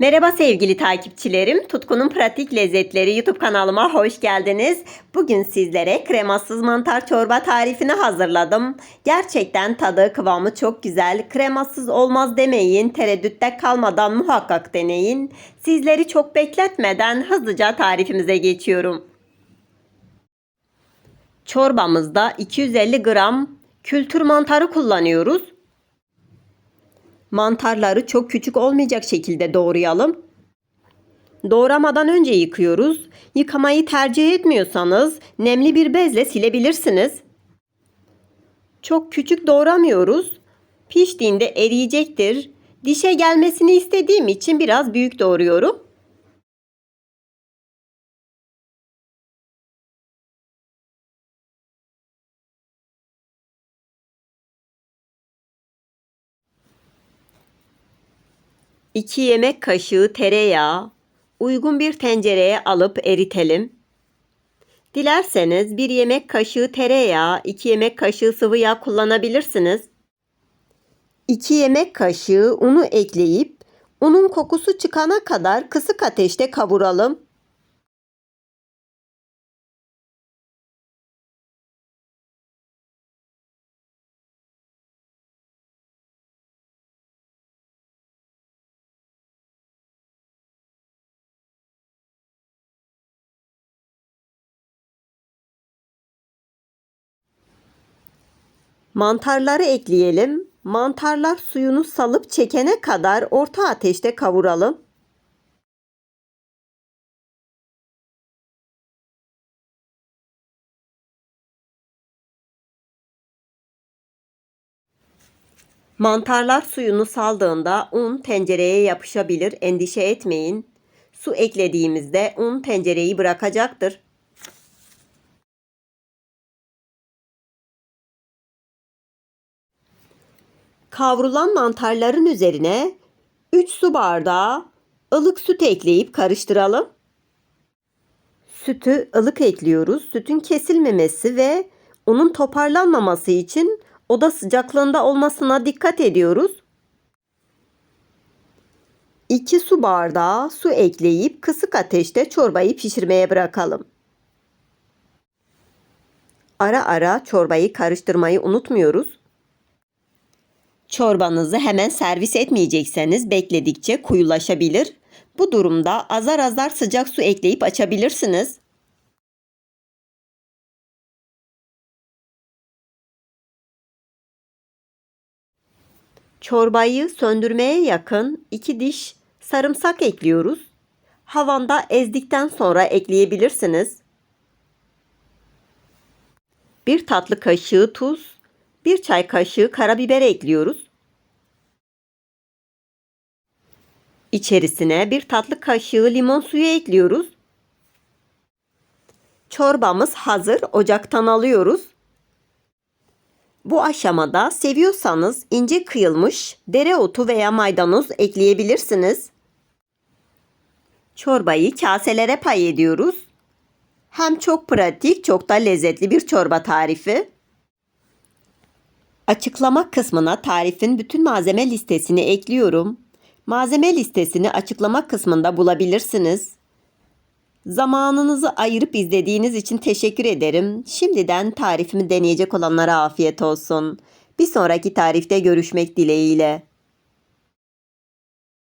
Merhaba sevgili takipçilerim. Tutkunun Pratik Lezzetleri YouTube kanalıma hoş geldiniz. Bugün sizlere kremasız mantar çorba tarifini hazırladım. Gerçekten tadı kıvamı çok güzel. Kremasız olmaz demeyin. Tereddütte kalmadan muhakkak deneyin. Sizleri çok bekletmeden hızlıca tarifimize geçiyorum. Çorbamızda 250 gram kültür mantarı kullanıyoruz. Mantarları çok küçük olmayacak şekilde doğrayalım. Doğramadan önce yıkıyoruz. Yıkamayı tercih etmiyorsanız nemli bir bezle silebilirsiniz. Çok küçük doğramıyoruz. Piştiğinde eriyecektir. Dişe gelmesini istediğim için biraz büyük doğruyorum. İki yemek kaşığı tereyağı uygun bir tencereye alıp eritelim. Dilerseniz bir yemek kaşığı tereyağı, iki yemek kaşığı sıvı yağ kullanabilirsiniz. 2 yemek kaşığı unu ekleyip unun kokusu çıkana kadar kısık ateşte kavuralım. Mantarları ekleyelim. Mantarlar suyunu salıp çekene kadar orta ateşte kavuralım. Mantarlar suyunu saldığında un tencereye yapışabilir. Endişe etmeyin. Su eklediğimizde un tencereyi bırakacaktır. Kavrulan mantarların üzerine 3 su bardağı ılık süt ekleyip karıştıralım. Sütü ılık ekliyoruz. Sütün kesilmemesi ve unun toparlanmaması için oda sıcaklığında olmasına dikkat ediyoruz. 2 su bardağı su ekleyip kısık ateşte çorbayı pişirmeye bırakalım. Ara ara çorbayı karıştırmayı unutmuyoruz. Çorbanızı hemen servis etmeyecekseniz bekledikçe koyulaşabilir. Bu durumda azar azar sıcak su ekleyip açabilirsiniz. Çorbayı söndürmeye yakın 2 diş sarımsak ekliyoruz. Havanda ezdikten sonra ekleyebilirsiniz. 1 tatlı kaşığı tuz, 1 çay kaşığı karabiber ekliyoruz. İçerisine 1 tatlı kaşığı limon suyu ekliyoruz. Çorbamız hazır. Ocaktan alıyoruz. Bu aşamada seviyorsanız ince kıyılmış dereotu veya maydanoz ekleyebilirsiniz. Çorbayı kaselere pay ediyoruz. Hem çok pratik, çok da lezzetli bir çorba tarifi. Açıklama kısmına tarifin bütün malzeme listesini ekliyorum. Malzeme listesini açıklama kısmında bulabilirsiniz. Zamanınızı ayırıp izlediğiniz için teşekkür ederim. Şimdiden tarifimi deneyecek olanlara afiyet olsun. Bir sonraki tarifte görüşmek dileğiyle.